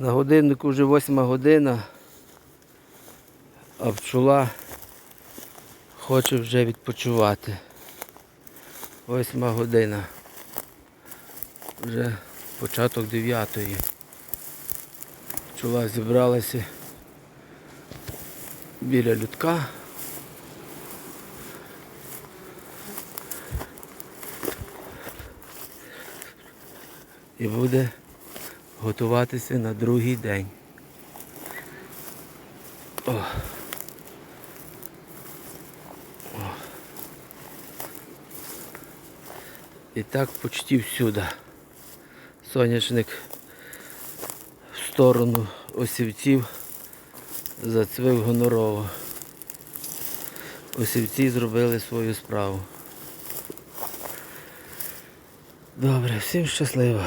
На годиннику вже восьма година, а пчола хоче вже відпочивати. Восьма година. Вже початок дев'ятої. Пчола зібралася біля людка. І буде готуватися на другий день. О. О. І так почти всюди. Соняшник в сторону осівців зацвив гонорово. Осівці зробили свою справу. Добре, всім щасливо.